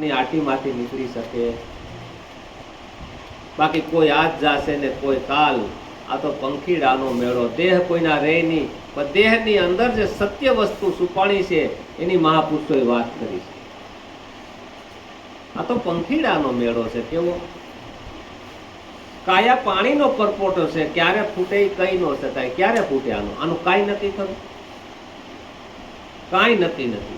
ની આટીમાંથી નીકળી શકે. બાકી કોઈ આજ જાશે ને કોઈ કાલ. આ તો પંખીડાનો મેળો. દેહ કોઈના રહે નહીં, પણ દેહની અંદર જે સત્ય વસ્તુ સુપાણી છે, એની મહાપુરુષોએ વાત કરી છે. આ તો પંખીડાનો મેળો છે, કેવો? કાયા પાણીનો પરપોટો છે, ક્યારે ફૂટે કઈ ન શકાય ક્યારે ફૂટે આનું? આનું કાંઈ નક્કી ખરું કાંઈ નક્કી નથી.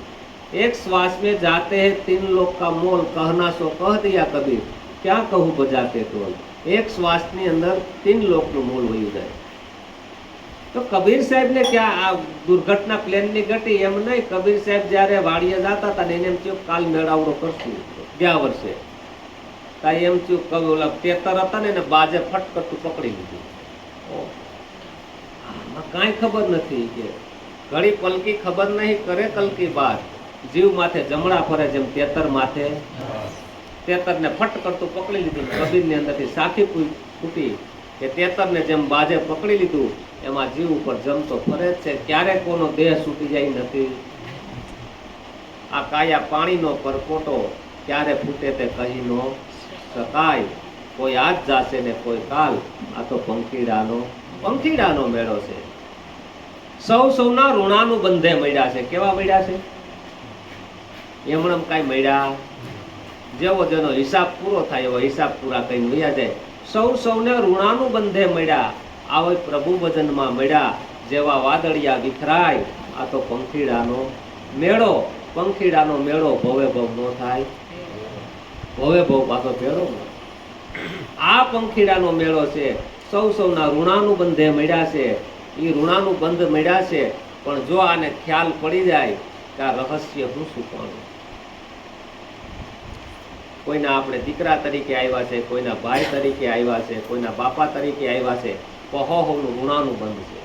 एक श्वास में जाते हैं तीन लोग का मोल कहना सो कह दिया कबीर क्या कहूँ बजाते टोल એક શ્વાસની અંદર તીન લોકનું મૂળ વયું જાય તો કબીર સાહેબને ક્યાં આ દુર્ઘટના પ્લેનની ઘટી એમ નહીં કબીર સાહેબ જ્યારે વાડીએ જતા હતા ને એને એમ થયું કાલ મેળાવડો કરશું ગયા વર્ષે તા એમ થયું કવિ ઓલા તેતર હતા ને એને બાજે ફટ કરતું પકડી લીધું ઓહ. આમાં કાંઈ ખબર નથી કે ઘડી પલકી ખબર નહીં કરે કલકી બાત જીવ માથે જમણા ફરે જેમ તેતર માથે તેતરને ફટ કરતું પકડી લીધું કબીરની અંદરથી સાખી ફૂટી કે તેતરને જેમ બાજે પકડી લીધું, એમાં જીવ ઉપર જમતો ફરે છે. ક્યારે કોનો દેહ છૂટી જાય નથી. આ કાયા પાણીનો પરપોટો ક્યારે ફૂટે તે કહી નો શકાય. કોઈ આજ જાશે ને કોઈ કાલ. આ તો પંખીડાનો પંખીડાનો મેળો છે. સૌ સૌના ઋણાનું બંધે મળ્યા છે. કેવા મળ્યા છે? એમણમ કાંઈ મળ્યા. જેવો જેનો હિસાબ પૂરો થાય એવો હિસાબ પૂરા કરીને મળ્યા જાય. સૌ સૌને ઋણાનું બંધે મળ્યા. આવે પ્રભુ ભજનમાં મળ્યા. જેવા વાદળિયા વિખરાય. આ તો પંખીડાનો મેળો. પંખીડાનો મેળો ભવે ભવ નો થાય. ભવે ભવ પાછો ભેળો. આ પંખીડાનો મેળો છે. સૌ સૌના ઋણાનું બંધે મળ્યા છે. એ ઋણાનું બંધ મળ્યા છે. પણ જો આને ખ્યાલ પડી જાય કે આ રહસ્ય હું શું કોઈના આપણે દીકરા તરીકે આવ્યા છે, કોઈના ભાઈ તરીકે આવ્યા છે, કોઈના બાપા તરીકે આવ્યા છે પહોનું ઋણાનું બંધ છે.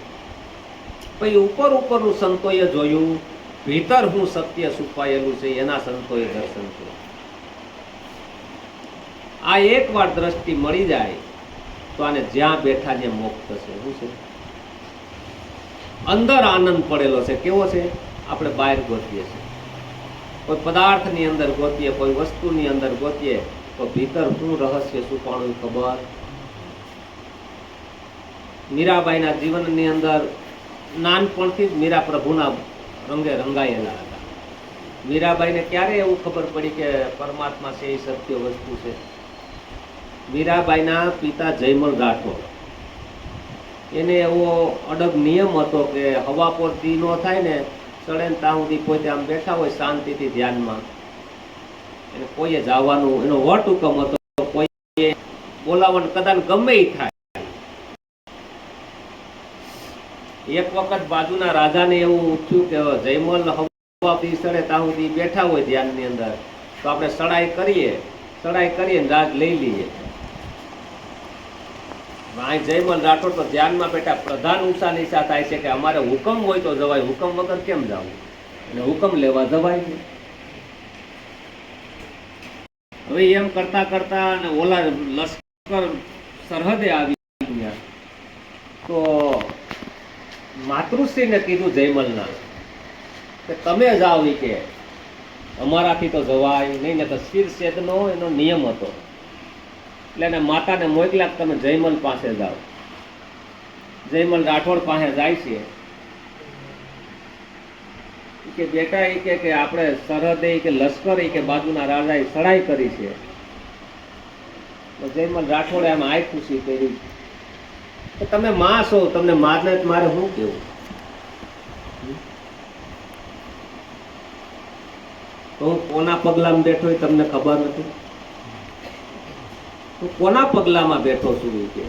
પછી ઉપર ઉપરનું સંતોએ જોયું, ભીતર હું સત્ય છુપાયેલું છે, એના સંતોએ દર્શન કર્યું. આ એકવાર દ્રષ્ટિ મળી જાય, તો આને જ્યાં બેઠા જે મોક્ષ થશે, શું છે? અંદર આનંદ પડેલો છે, કેવો છે? આપણે બહાર ગોતીએ છીએ. કોઈ પદાર્થની અંદર ગોતીએ, કોઈ વસ્તુની અંદર ગોતીએ, તો ભીતર શું રહસ્ય છુપાણું ખબર? મીરાબાઈના જીવનની અંદર નાનપણથી જ મીરા પ્રભુના રંગે રંગાયેલા હતા. મીરાબાઈને ક્યારે એવું ખબર પડી કે પરમાત્મા છે, એ સત્ય વસ્તુ છે? મીરાબાઈના પિતા જયમલ રાઠોડ. એને એવો અડગ નિયમ હતો કે હવા પર દી નો થાય ને ચડે ત્યાં સુધી પોતે આમ બેઠા હોય શાંતિથી ધ્યાનમાં. એને કોઈએ જવાનું, એનો વટ હુકમ હતો કોઈએ બોલાવવાનું કદાચ ગમે થાય. એક વખત બાજુના રાજાને એવું ઉઠ્યું કે જયમલ હવા થી સડે ત્યાં સુધી બેઠા હોય ધ્યાનની અંદર. તો આપણે સડાઈ કરીએ સડાઈ કરીએ રાજ લઈ લઈએ. જયમલ રાઠોડ તો ધ્યાનમાં બેઠા પ્રધાન ઉષા નિશા થાય છે કે અમારે હુકમ હોય તો જવાય. હુકમ વગર કેમ જવું? અને હુકમ લેવા જવાય નહીં. હવે એમ કરતા કરતા અને ઓલા લશ્કર સરહદે આવી ગયા. તો માતૃશ્રીને કીધું જયમલના કે તમે જાઓ કે. અમારાથી તો જવાય નહીં ને તો શિરછેદનો એનો નિયમ હતો. એટલે એને માતાને મોકલ્યા તમે જયમલ પાસે જાઓ. જયમલ રાઠોડ પાસે જાય છે. કે બેટા એ કે આપણે સરહદે કે લશ્કર કે બાજુના રાજાએ સડાઈ કરી છે. તો જયમલ રાઠોડે આમ આય ખુશી કરી. તો તમે માં છો, તમને મારને મારે શું કેવું? તો હું કોના પગલામાં બેઠો એ તમને ખબર નથી? હું કોના પગલામાં બેઠો છું કે?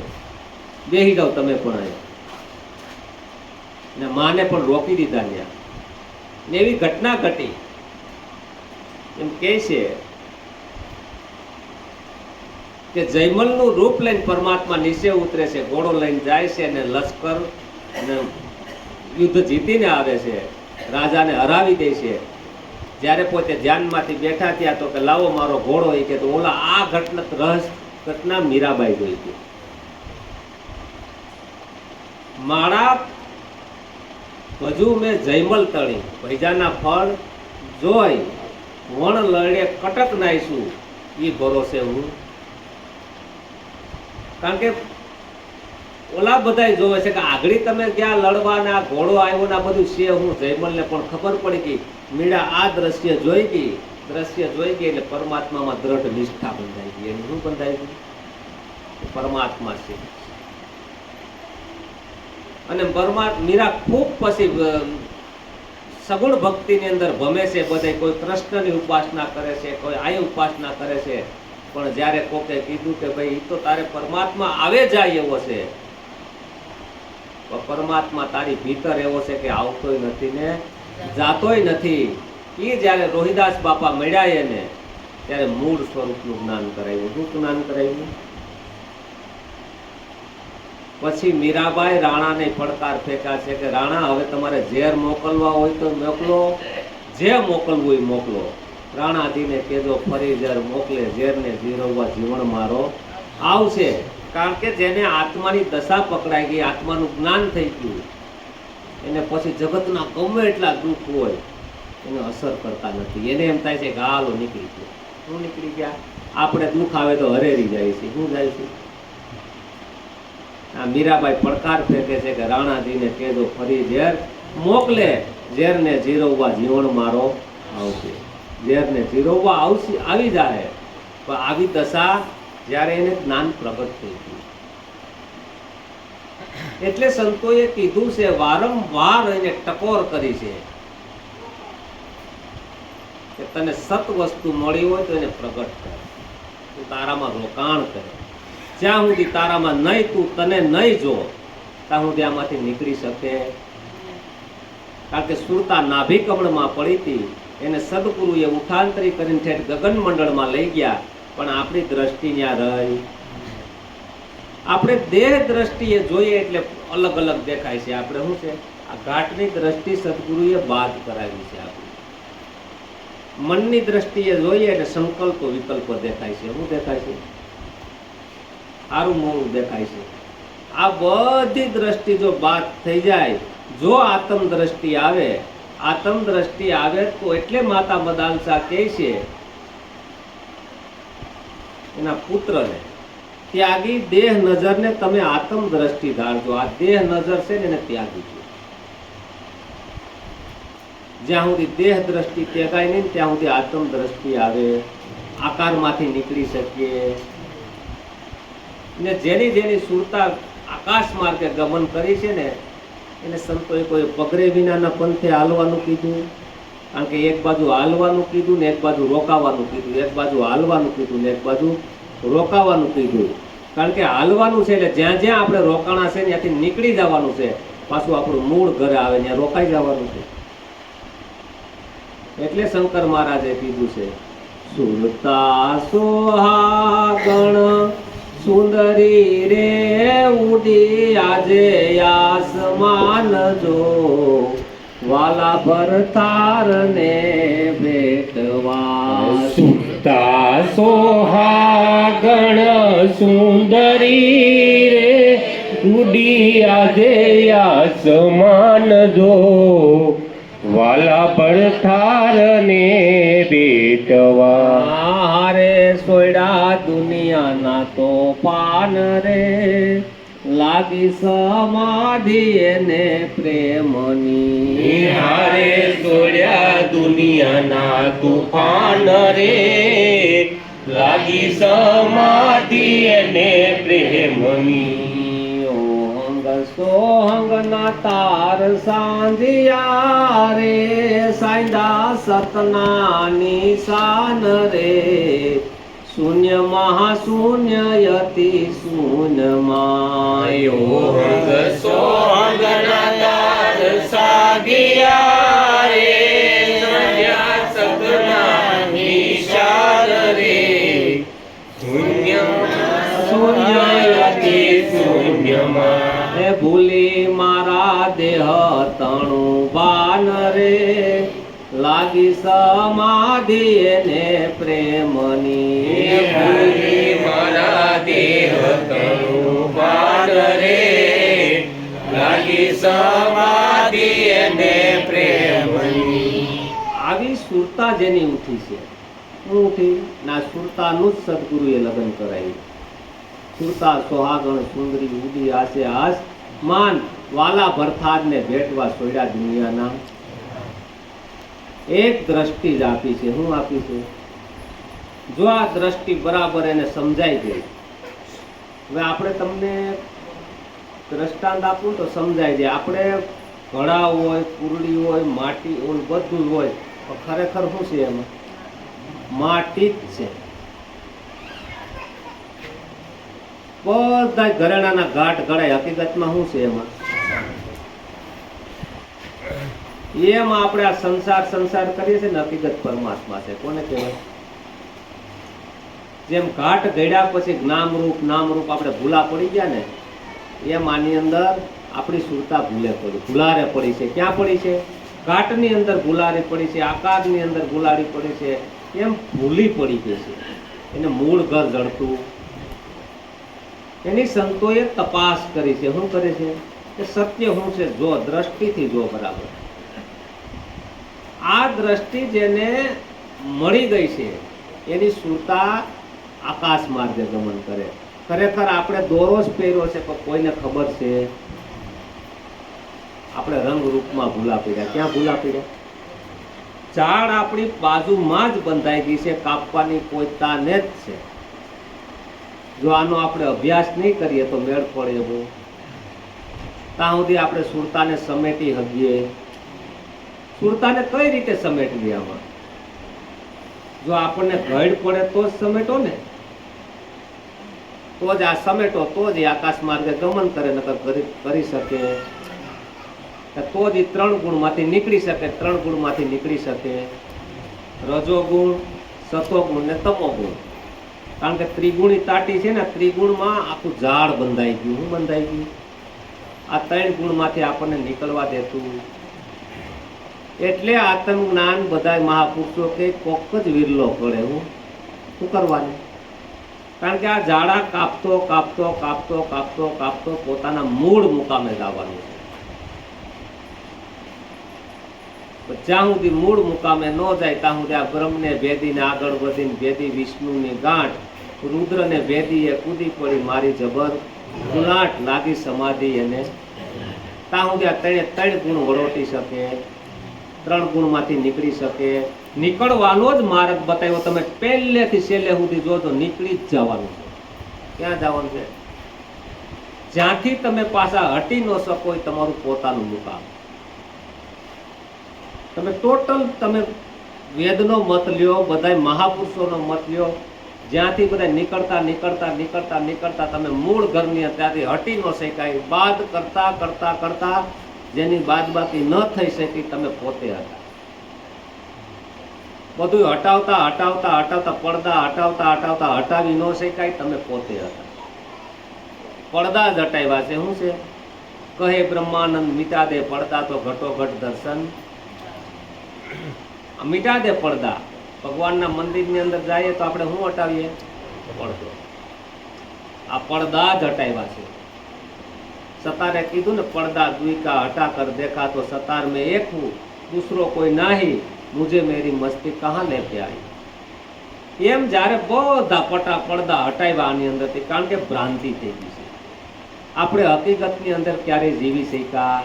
બેહી જાઓ તમે પણ અહીંયા માને પણ રોકી દીધા ત્યાં એવી ઘટના ઘટી. એમ કહે છે કે જયમલનું રૂપ લઈને પરમાત્મા નીચે ઉતરે છે, ઘોડો લઈને જાય છે અને લશ્કર અને યુદ્ધ જીતીને આવે છે, રાજાને હરાવી દે છે. જ્યારે પોતે ધ્યાનમાંથી બેઠા થયા તો કે લાવો મારો ઘોડો, એ કે ઓલા આ ઘટના રહસ ઘટના મીરાબાઈ જોઈ હતી મારા ભજુ મેં જયમલ તળી, ભૈજાના ફળ જોઈ, વણ લડે કટક નાઈશું એ ભરોસે હું. કારણ કે ઓલા બધા જોવે છે કે આગળી તમે ક્યાં લડવા ને આ ઘોડો આવ્યો ને આ બધું છે હું જયમલને પણ ખબર પડી ગઈ મીડા આ દ્રશ્ય જોઈ ગઈ દ્રશ્ય જોઈ ગઈ એટલે પરમાત્મામાં દ્રઢ નિષ્ઠા બંધાઈ ગઈ. એનું શું બંધાઈ ગયું? પરમાત્મા છે. અને પરમાત્મા મીરા ખૂબ પછી સગુણ ભક્તિની અંદર ભમે છે, બધે કોઈ કૃષ્ણની ઉપાસના કરે છે, કોઈ આય ઉપાસના કરે છે. પણ જ્યારે કોકે કીધું કે ભાઈ તો તારે પરમાત્મા આવે જાય એવો છે. પરમાત્મા તારી ભીતર એવો છે કે આવતોય નથી ને, જાતોય નથી. એ જ્યારે રોહિદાસ બાપા મળ્યા એને, ત્યારે મૂળ સ્વરૂપનું જ્ઞાન કરાવ્યું. શું જ્ઞાન કરાવ્યું? પછી મીરાબાઈ રાણાને પડકાર ફેંકા છે કે, રાણા, હવે તમારે ઝેર મોકલવા હોય તો મોકલો. જે મોકલવું હોય મોકલો. રાણાજીને કહેજો, ફરી ઝેર મોકલે. ઝેરને જીરવવા જીવન મારો. આવશે. કારણ કે જેને આત્માની દશા પકડાઈ ગઈ, આત્માનું જ્ઞાન થઈ ગયું. એને પછી જગતના ગમે એટલા દુઃખ હોય એને અસર કરતા નથી. એને એમ થાય છે કે નીકળી ગયો. શું નીકળી ગયા? આપણે દુઃખ આવે તો હરેરી જાય છે. શું જાય છે? આ મીરાબાઈ પડકાર ફેંકે છે કે રાણાજીને કહેજો ફરી ઝેર મોકલે. ઝેરને જીરવવા જીવણ મારો આવશે. ઝેરને જીરવવા આવશે, આવી જાય પણ આવી દશા જ્યારે એને જ્ઞાન પ્રગટ થઈ ગયું. એટલે સંતોએ કીધું છે, વારંવાર એને ટકોર કરી છે. કે તને સત વસ્તુ મળી હોય તો એને પ્રગટ કર. તું તારામાં રોકાણ કરે. જ્યાં સુધી તારામાં નહીં તું, તને નહીં જો, ત્યાં સુધી આમાંથી નીકળી શકે. કારણ કે સુરતા નાભી કમળમાં પડી હતી. એને સદગુરુએ ઉઠાંતરી કરીને ઠેઠ ગગન મંડળમાં લઈ ગયા, પણ આપણી દ્રષ્ટિ ત્યાં રહી. આપણે દેહ દ્રષ્ટિએ જોઈએ એટલે અલગ અલગ દેખાય છે. આપણે શું છે? આ ઘાટની દ્રષ્ટિ સદગુરુએ બાદ કરાવી છે આપણી. મનની દ્રષ્ટિએ જોઈએ એટલે સંકલ્પો, વિકલ્પો દેખાય છે. શું દેખાય છે? સારું મોડું દેખાય છે. આ બધી દ્રષ્ટિ જો બાદ થઈ જાય, જો આત્મ દ્રષ્ટિ આવે, આત્મ દ્રષ્ટિ આવે તો એટલે માતા મદાલસા કહે છે એના પુત્રને. ત્યાગી દેહ નજરને તમે આત્મ દ્રષ્ટિ ધારજો. આ દેહ નજર છે ને એને ત્યાગી જ્યાં સુધી દેહ દ્રષ્ટિ ત્યાગાય નહીં ત્યાં સુધી આત્મ દ્રષ્ટિ આવે, આકારમાંથી નીકળી શકીએ. ને જેની જેની સુરતા આકાશ માર્ગે ગમન કરી છે ને, એને સંતોએ કોઈ પગરે વિનાના પંથે હાલવાનું કીધું. કારણ કે એક બાજુ હાલવાનું કીધું ને એક બાજુ રોકાવાનું કીધું. એક બાજુ હાલવાનું કીધું ને એક બાજુ રોકાવાનું કીધું. કારણ કે હાલવાનું છે એટલે જ્યાં જ્યાં આપણે રોકાણા છે ત્યાંથી નીકળી જવાનું છે. પાછું આપણું મૂળ ઘરે આવે, ત્યાં રોકાઈ જવાનું છે. એટલે શંકર મહારાજે કીધું છે સુરતા સોહાગણ સુંદરી રે ઉડી આજે આસમાન જો. વાલા ભરતાર ને ભેટવા સુતા સોહાગણ સુંદરી રે ઉડી આજે આસમાન જો. વાલા પડથાર ને બેટવા. હારે સોયડા દુનિયાના તો પાન રે. લાગી સમાધિ એને પ્રેમની. હારે સોડ્યા દુનિયાના તુફાન રે. લાગી સમાધિ અને પ્રેમની. ઓહંગ સોહંગ ના તાર સાંધિયા રે સાંધા સતના નિશાન રે શૂન્ય મહાશૂન્ય યતિ શૂન્ય માયો સોંગના તાર સાગિયા લાગી સમાધિ એને પ્રેમની ભૂલી. મારા દેહ તણુ બાણ રે. લાગી સમાધિ અને પ્રેમની. આવી સુરતા જેની ઉઠી છે. હું ઉઠી ના સુરતાનું જ સદગુરુએ લગ્ન કરાવ્યું. સુરતા સોહાગણ સુંદરી ઉદી આસે આસ માન વાલા ભરથારને ભેટવા સોયડા દુનિયાના એક દ્રષ્ટિ જ આપી છે. હું આપી છે? જો આ દ્રષ્ટિ બરાબર એને સમજાઈ ગઈ, હવે આપણે તમને દ્રષ્ટાંત આપું તો સમજાય જાય. આપણે ઘડા હોય, કુરડી હોય, માટી હોય, બધું હોય, પણ ખરેખર શું છે એમાં? માટી જ છે. બધા ઘરેણાના ઘાટ ઘડાય હકીકતમાં શું છે એમાં? એમ આપણે આ સંસાર સંસાર કરીએ છીએ ને હકીકત પરમાત્મા છે. કોને કહેવાય? જેમ ઘાટ ગળ્યા પછી નામરૂપ નામરૂપ આપણે ભૂલા પડી ગયા ને, એમ આની અંદર આપણી સુરતા ભૂલે પડી, ભૂલારે પડી છે. ક્યાં પડી છે? ઘાટની અંદર ભૂલારી પડી છે, આકારની અંદર ભૂલારી પડી છે, એમ ભૂલી પડી ગઈ છે. એને મૂળ ઘર જડતું. એની સંતોએ તપાસ કરી છે. શું કરે છે? કે સત્ય શું છે? જો દ્રષ્ટિથી જો બરાબર. આ દ્રષ્ટિ જેને મળી ગઈ છે, એની સુરતા આકાશ માર્ગે ગમન કરે. ખરેખર આપણે દોરો જ પહેર્યો છે, પણ કોઈને ખબર છે? આપણે રંગ રૂપમાં ભૂલા પડ્યા. ક્યાં ભૂલા પડ્યા? ઝાડ આપણી બાજુમાં જ બંધાઈ ગઈ છે, કાપવાની કોઈ તાને જ છે. જો આનો આપણે અભ્યાસ નહીં કરીએ તો મેળ પડે એવો. ત્યાં સુધી આપણે સુરતાને સમેટી હગીએ સુરતાને કઈ રીતે સમેટવી આમાં જો આપણને ઘડ પડે તો જ સમેટો ને? તો જ આ સમેટો, તો જ આકાશ માર્ગે ગમન કરે, નકર કરી શકે. તો જ એ ત્રણ ગુણમાંથી નીકળી શકે, ત્રણ ગુણમાંથી નીકળી શકે. રજો ગુણ સતો ગુણ ને તમો ગુણ કારણ કે ત્રિગુણી તાટી છે ને ત્રિગુણમાં આખું ઝાડ બંધાઈ ગયું, હું બંધાઈ ગયું. આ ત્રણ ગુણમાંથી આપણને નીકળવા દેતું. એટલે આત્મ જ્ઞાન બધા મહાપુરુષો કે કોક જ વિરલો પડે હું. શું કરવાનું? કારણ કે આ ઝાડા કાપતો કાપતો કાપતો કાપતો કાપતો પોતાના મૂળ મુકામે લાવવાનું છે. જ્યાં સુધી મૂળ મુકામે ન જાય, ત્યાં સુધી આ બ્રહ્મને ભેદીને આગળ વધીને ભેદી વિષ્ણુની ગાંઠ, રુદ્રને ભેદીએ કૂદી પડી મારી જબર, ગુણાટ લાગી સમાધિ એને. ત્યાં સુધી આ ત્રણે ત્રણ ગુણ વળોટી શકે. ત્રણ ગુણમાંથી નીકળી શકે. નીકળવાનો જ માર્ગ બતાવ્યો. તમે પહેલેથી છેલ્લે સુધી જોજો નીકળી જ જવાનું છે. ક્યાં જવાનું છે? જ્યાંથી તમે પાછા હટી ન શકો તમારું પોતાનું મુકામ. તમે ટોટલ તમે વેદનો મત લ્યો બધા મહાપુરુષોનો મત લ્યો. જ્યાંથી બધા નીકળતા નીકળતા નીકળતા નીકળતા તમે મૂળ ઘરની ત્યાંથી હટી ન શકાય. બાદ કરતા કરતા કરતા જેની બાદબાકી ન થઈ શકી, તમે પોતે હતા. બધું હટાવતા હટાવતા હટાવતા, પડદા હટાવતા હટાવતા હટાવી ન શકાય, તમે પોતે હતા. પડદા જ હટાવ્યા છે, શું છે? કહે બ્રહ્માનંદ મીટા દે પડદા તો ઘટોઘટ દર્શન. મીટા દે પડદા. ભગવાનના મંદિરની અંદર જઈએ તો આપણે શું હટાવીએ? પડદો. આ પડદા જ હટાવ્યા છે. સતારે કીધું ને, પડદા દ્વિકા હટા કર દેખા તો સતાર મેં એક હું, દૂસરો કોઈ નાહી, મુજે મેરી મસ્તી કહા લે આઈ એમ જ્યારે બધા પટા પડદા હટાવ્યા આની અંદરથી, કારણ કે ભ્રાંતિ થઈ ગઈ છે. આપણે હકીકતની અંદર ક્યારેય જીવી શક્યા?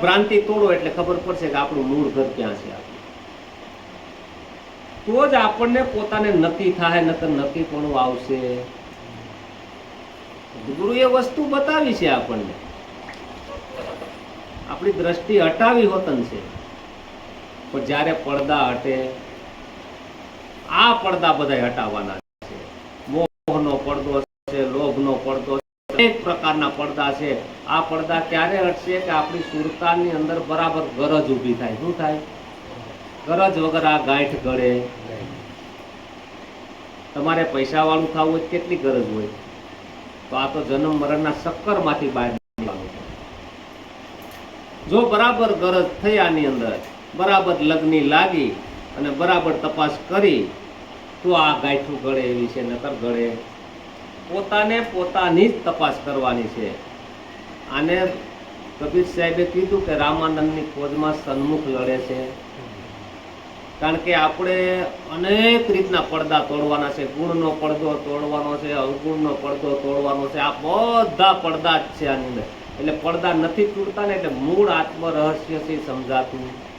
ભ્રાંતિ તોડો એટલે ખબર પડશે કે આપણું મૂળ ઘર ક્યાં છે તો જ આપણને પોતાને નક્કી થાય, નકર નક્કી પણ આવશે. ગુરુએ વસ્તુ બતાવી છે આપણને. આપણી દ્રષ્ટિ હટાવી હોતન છે. પણ જ્યારે પડદા હટે, આ પડદા બધા હટાવવાના છે. મોહનો પડદો છે, લોભનો પડદો અનેક પ્રકારના પડદા છે. આ પડદા ક્યારે હટશે કે આપણી સુરતાની અંદર બરાબર ગરજ ઊભી થાય? શું થાય? ગરજ વગર આ ગાંઠ ગળે. તમારે પૈસા વાળું થવું હોય કેટલી ગરજ હોય? તો આ તો જન્મ મરણના ચક્કરમાંથી બહાર નીકળવાનું. જો બરાબર ગરજ થઈ આની અંદર, બરાબર લગ્ની લાગી અને બરાબર તપાસ કરી, તો આ ગાંઠું ગળે એવી છે, નકર ગળે. પોતાને પોતાની જ તપાસ કરવાની છે. આને કબીર સાહેબે કીધું કે રામાનંદની ખોજમાં સન્મુખ લડે છે. કારણ કે આપણે અનેક રીતના પડદા તોડવાના છે, ગુણનો પડદો તોડવાનો છે, અવગુણનો પડદો તોડવાનો છે, આ બધા પડદા જ છે આની અંદર. એટલે પડદા નથી તૂટતા ને એટલે મૂળ આત્મ રહસ્ય છે સમજાતું.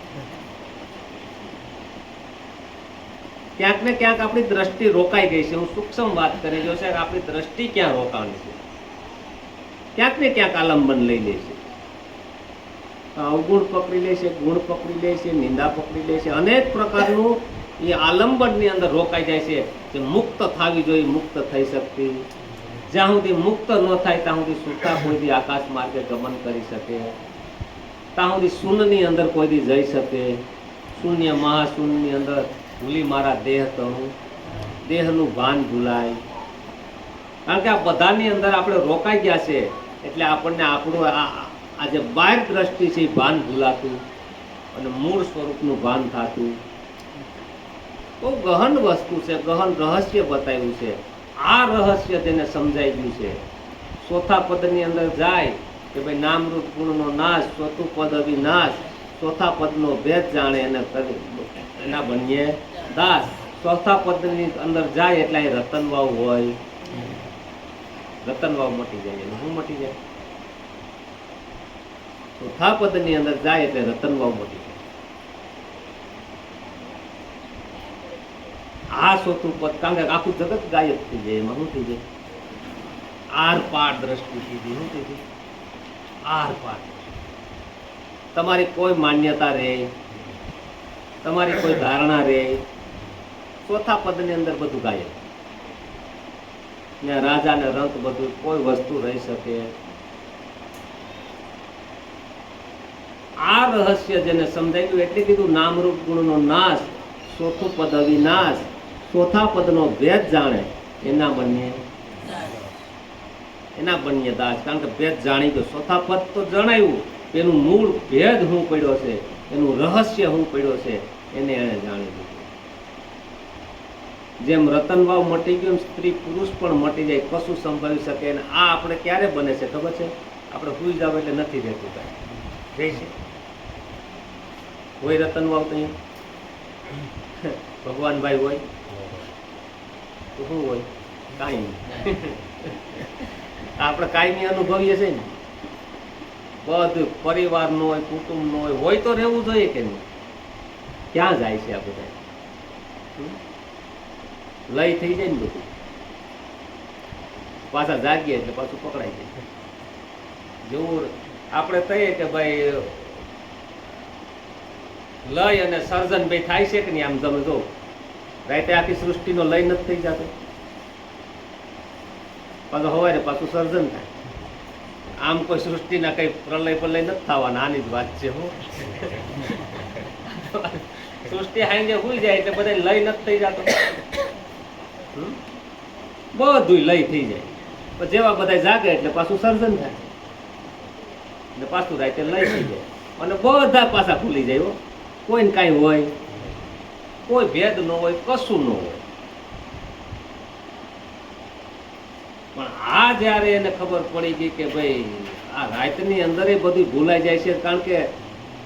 ક્યાંક ને ક્યાંક આપણી દ્રષ્ટિ રોકાઈ ગઈ છે. હું સૂક્ષ્મ વાત કરી રહ્યો છે આપણી દ્રષ્ટિ ક્યાં રોકાણી છે? ક્યાંક ને ક્યાંક આલંબન લઈ લે છે. અવગુણ પકડી લે છે, ગુણ પકડી લે છે, નિંદા પકડી લે છે. અનેક પ્રકારનું એ આલંબનની અંદર રોકાઈ જાય છે કે મુક્ત થવી જોઈએ, મુક્ત થઈ શકતી જ્યાં સુધી મુક્ત ન થાય, ત્યાં સુધી સુતા કોઈથી આકાશ માર્ગે ગમન કરી શકે. ત્યાં સુધી શૂન્યની અંદર કોઈ દી જઈ શકે. શૂન્ય મહાશૂન્યની અંદર ભૂલી મારા દેહ તણું. દેહનું ભાન ભૂલાય. કારણ કે આ બધાની અંદર આપણે રોકાઈ ગયા છે. એટલે આપણને આપણું આ આ જે બાહ્ય દ્રષ્ટિ છે એ ભાન ભૂલાતું અને મૂળ સ્વરૂપનું ભાન થતું. બહુ ગહન વસ્તુ છે, ગહન રહસ્ય બતાવ્યું છે. આ રહસ્ય તેને સમજાઈ ગયું છે. ચોથા પદની અંદર જાય કે ભાઈ નામરૂપ ગુણનો નાશ, ચોથું પદ અવિનાશ, ચોથા પદનો ભેદ જાણે એને એના બનીએ દાસ. ચોથા પદની અંદર જાય એટલે રતનવાવ હોય. રતનવાવ મટી જાય. એનું શું મટી જાય? ચોથા પદની અંદર જાય એટલે રતનવાવ મટી આ ચોથું પદ, કારણ કે આખું જગત ગાયબ થઈ જાય, એમાં શું થઈ જાય? આર પાર દ્રષ્ટિ જાય શું થઈ જાય? આર પાર તમારી કોઈ માન્યતા રહે, તમારી કોઈ ધારણા રહે, ચોથા પદની અંદર બધું ગાયબ. ને રાજા ને રંક બધું કોઈ વસ્તુ રહી શકે આ રહસ્ય જેને સમજાઈ ગયું એટલે કીધું, નામરૂપ ગુણનો નાશ, ચોથું પદ અવિનાશ, ચોથા પદનો ભેદ જાણે. એના બંને એના બંને દાસ, કારણ કે ભેદ જાણી ગયો. ચોથા પદ તો જણાવ્યું એનું મૂળ ભેદ હું પડ્યો છે, એનું રહસ્ય હું પડ્યો છે, એને એણે જાણી લીધું. જેમ રતનવાવ મટી ગયો સ્ત્રી પુરુષ પણ મટી જાય, કશું સંભવી શકે, અને આ આપણે ક્યારે બને છે, ખબર છે? આપણે સુઈ જાવ એટલે નથી રહેતું કાંઈ. જય છે? હોય રતનવાવ તો અહીંયા? ભગવાનભાઈ હોય? તો શું હોય? કાંઈ નહીં. આપણે કાયમી અનુભવીએ છે ને. બધું પરિવારનો હોય કુટુંબનો હોય હોય તો રહેવું જોઈએ કે નહીં? ક્યાં જાય છે આ બધા? લય થઈ જાય ને બધું. પાછા જાગીએ એટલે પાછું પકડાઈ જાય. જેવું આપણે કહીએ કે ભાઈ લય અને સર્જન બે થાય છે કે નહીં આમ તમે રાતે આખી સૃષ્ટિનો લય નથી થઈ જતો. પાછું ને પાછું સર્જન થાય. આમ કોઈ સૃષ્ટિના કઈ પ્રલય પ્રલય નથી થવાના, આની જ વાત છે હો. સૃષ્ટિ હાઈ હુઈ જાય એટલે બધા લય નથી થઈ જતો? બધું લય થઈ જાય. પણ જેવા બધા જાગે એટલે પાછું સર્જન થાય. એટલે પાછું રાતે લય થઈ જાય. અને બધા પાછા ખુલી જાય હો. કોઈને કાંઈ હોય, કોઈ ભેદ ન હોય, કશું ન હોય. પણ આ જ્યારે એને ખબર પડી ગઈ કે ભાઈ, આ રાતની અંદર બધું ભૂલાઈ જાય છે, કારણ કે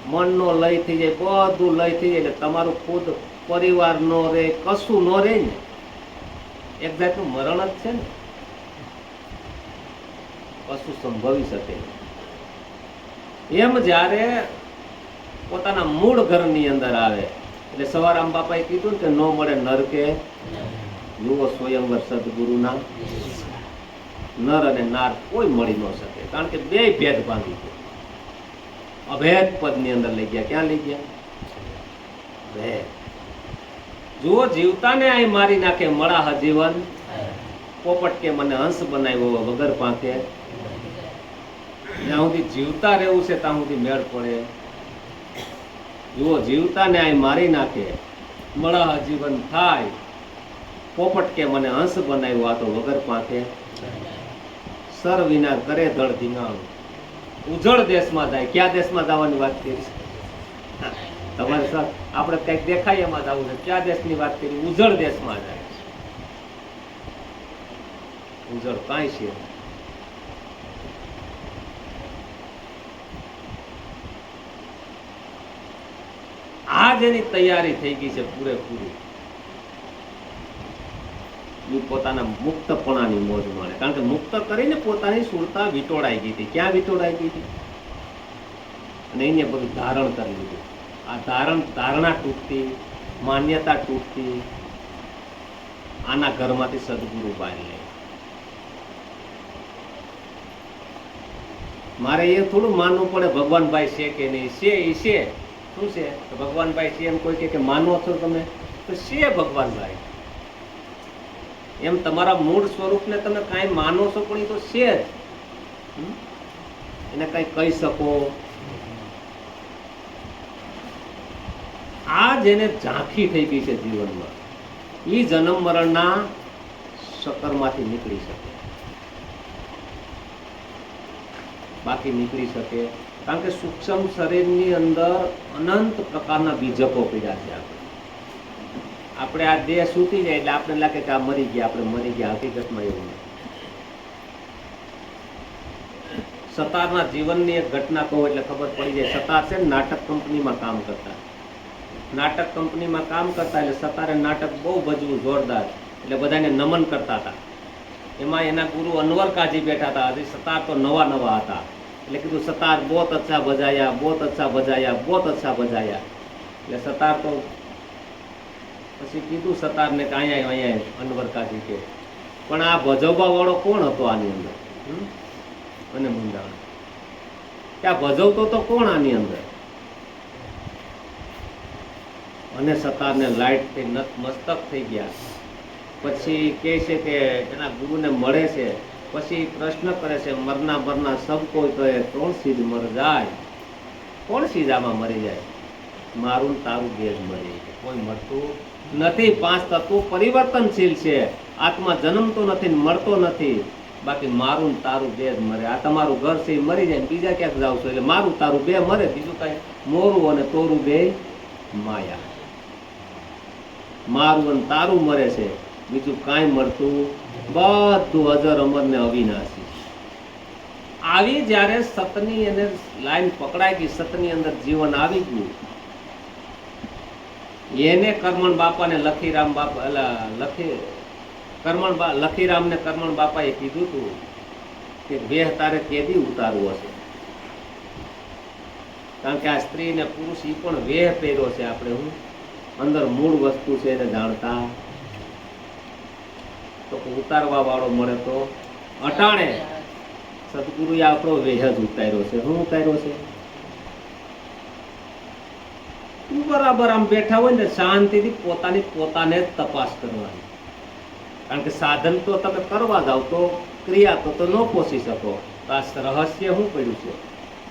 મનનો લય થઈ જાય, બધું લય થઈ જાય, એટલે તમારું ખુદ પરિવાર નો રહે, કશું ન રહે ને. એક જાતનું મરણ જ છે ને. કશું સંભવી શકે એમ જ્યારે પોતાના મૂળ ઘરની અંદર આવે. એટલે સવારામ બાપાએ કીધું કે ન મળે નરકે. જુઓ સ્વયંવર સદગુરુના નર અને નાર કોઈ મળી ન શકે. કારણ કે બે ભેદ બાંધી ગયા. અભેદ પદની અંદર લઈ ગયા. ક્યાં લઈ ગયા? ભેદ. જુઓ જીવતાને અહીં મારી નાખે મળા જીવન. પોપટ કે મને હંસ બનાવ્યો વગર પાંખે. જ્યાં સુધી જીવતા રહેવું છે, ત્યાં સુધી મેળ પડે. જુઓ, જીવતા ન્યાય મારી નાખે, મળા જીવન થાય. પોપટ કે મને હંસ બનાવ્યો, આ તો વગર પાંખે સર વિના કરે ધળ ધીંગાણું. ઉજળ દેશમાં જાય. કયા દેશમાં જવાની વાત કરી? તમારે સર, આપણે કંઈક દેખાય એમાં જવું છે. કયા દેશની વાત કરી? ઉજળ દેશમાં જાય. ઉજળ કાંઈ છે. જ એની તૈયારી થઈ ગઈ છે પૂરેપૂરી. પોતાના મુક્તપણાની મોજ માણે. કારણ કે મુક્ત કરીને પોતાની સુરતા વિટોળાઈ ગઈ હતી. ક્યાં વિટોળાઈ ગઈ હતી? અને એને બધું ધારણ કરી લીધું. આ ધારણ, ધારણા તૂટતી, માન્યતા તૂટતી, આના ઘરમાંથી સદગુરુ બહાર લે મારે એ થોડું માનવું પડે, ભગવાનભાઈ છે કે નહીં? છે, એ છે. શું છે? ભગવાનભાઈ છે એમ કોઈ કે માનો છો તમે? તો છે ભગવાનભાઈ. એમ તમારા મૂળ સ્વરૂપને તમે કાંઈ માનો છો પણ એ તો છે જ. એને કંઈ કહી શકો? આ જેને ઝાંખી થઈ ગઈ છે જીવનમાં. એ જન્મ મરણના શકરમાંથી નીકળી શકે. બાકી નીકળી શકે કારણ કે સૂક્ષ્મ શરીરની અંદર અનંત પ્રકારના બીજકો પીડા છે આપણે આ દેહ સૂતી જાય એટલે આપણે લાગે કે આ મરી ગયા, આપણે મરી ગયા, હકીકતમાં એવું સતારના જીવનની એક ઘટના કહું એટલે ખબર પડી જાય. સતાર છે નાટક કંપનીમાં કામ કરતા. નાટક કંપનીમાં કામ કરતા એટલે સતારે નાટક બહુ ભજવું જોરદાર. એટલે બધાને નમન કરતા હતા. એમાં એના ગુરુ અનવર કાજી બેઠા હતા. હજી સતાર તો નવા નવા હતા. એટલે કીધું સતાર બહોત અચ્છા બજાયા બહોત અચ્છા બજાયા બહોત અચ્છા બજાયા એટલે સતાર તો પછી કીધું સતારને કે અહીંયા અહીંયા અનવર કાજી કે. પણ આ ભજવવા વાળો કોણ હતો આની અંદર? અને મુંડાણ. ત્યાં ભજવતો તો કોણ આની અંદર? અને સતારને લાઈટથી નત મસ્તક થઈ ગયા. પછી કહે છે કે એના ગુરુને મળે છે. પછી પ્રશ્ન કરે છે મરના મરના સબ કોઈ કહે કોણ સીધ મર જાય? કોણ સીધ આમાં મરી જાય? મારું તારું બે મરી કોઈ મરતું નથી પાંચ તત્વો પરિવર્તનશીલ છે. આત્મા જન્મતો નથી મળતો નથી. બાકી મારું તારું બે જ મરે. આ તમારું ઘર છે એ મરી જાય બીજા ક્યાંક જાવ છો. એટલે મારું તારું બે મરે બીજું કાંઈ મોરું અને તોરું બે માયા. મારું અને તારું મરે છે. બીજું કાંઈ મળતું બધું અજર અમર ને અવિનાશી. આવી જ્યારે સતની એને લાઈન પકડાઈ ગઈ સતની અંદર જીવન આવી ગયું એને કરમણ બાપાને લખીરામ બાપા અલા, લખી કર્મણ લખીરામને કર્મણ બાપાએ કીધું હતું કે વેહ તારે કેદી ઉતારવો હશે? કારણ કે આ સ્ત્રી ને પુરુષ એ પણ વેહ પહેર્યો છે આપણે હું? અંદર મૂળ વસ્તુ છે એને જાણતા. તો ઉતારવા વાળો મળે તો અટાણે સદગુરુએ આપણો વેહ જ ઉતાર્યો છે. શું ઉતાર્યો છે? બરાબર આમ બેઠા હોય ને શાંતિથી પોતાની પોતાને જ તપાસ કરવાની. કારણ કે સાધન તો તમે કરવા જાવ તો ક્રિયા તો ન પોષી શકો. આ રહસ્ય શું પડ્યું છે?